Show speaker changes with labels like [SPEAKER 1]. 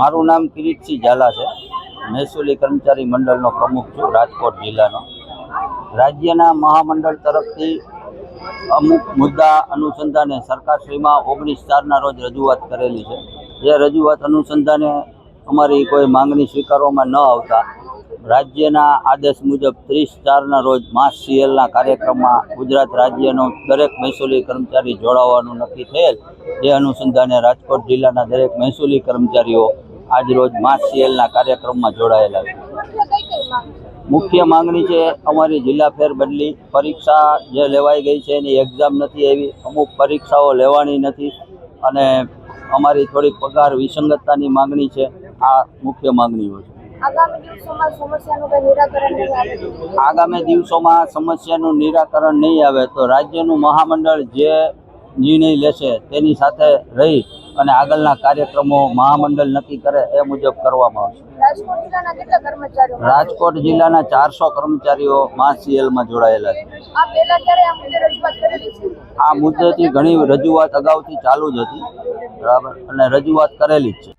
[SPEAKER 1] મારું નામ કિરીટસિંહ ઝાલા છે. મહેસૂલી કર્મચારી મંડળનો પ્રમુખ છું, રાજકોટ જિલ્લાનો. રાજ્યના મહામંડળ તરફથી અમુક મુદ્દા અનુસંધાને સરકારશ્રીમાં ઓગણીસ ચારના રોજ રજૂઆત કરેલી છે. જે રજૂઆત અનુસંધાને અમારી કોઈ માંગણી સ્વીકારવામાં ન આવતા, રાજ્યના આદેશ મુજબ ત્રીસ ચારના રોજ માસ સીએલના કાર્યક્રમમાં ગુજરાત રાજ્યનો દરેક મહેસૂલી કર્મચારી જોડાવાનું નક્કી થયેલ. જે અનુસંધાને રાજકોટ જિલ્લાના દરેક મહેસૂલી કર્મચારીઓ આજરોજ માસ સીએલના કાર્યક્રમમાં જોડાયેલા છે. મુખ્ય માંગણી છે અમારી જિલ્લા ફેર બદલી પરીક્ષા જે લેવાઈ ગઈ છે એની એક્ઝામ નથી એવી અમુક પરીક્ષાઓ લેવાની નથી. અને અમારી થોડીક પગાર વિસંગતતાની માંગણી છે. આ મુખ્ય માંગણીઓ છે.
[SPEAKER 2] આગામી દિવસોમાં સમસ્યાનું નિરાકરણ નહીં આવે
[SPEAKER 1] તો રાજ્યનું મહામંડળ જે નિર્ણય લેશે તેની સાથે રહી અને આગળના કાર્યક્રમો મહામંડળ નક્કી કરે એ મુજબ કરવામાં આવશે.
[SPEAKER 2] રાજકોટ જિલ્લાના
[SPEAKER 1] ચારસો કર્મચારીઓ મા સીએલમાં જોડાયેલા
[SPEAKER 2] છે?
[SPEAKER 1] આ મુદ્દેથી ઘણી રજૂઆત અગાઉથી ચાલુ જ હતી. બરાબર? અને રજૂઆત કરેલી જ છે.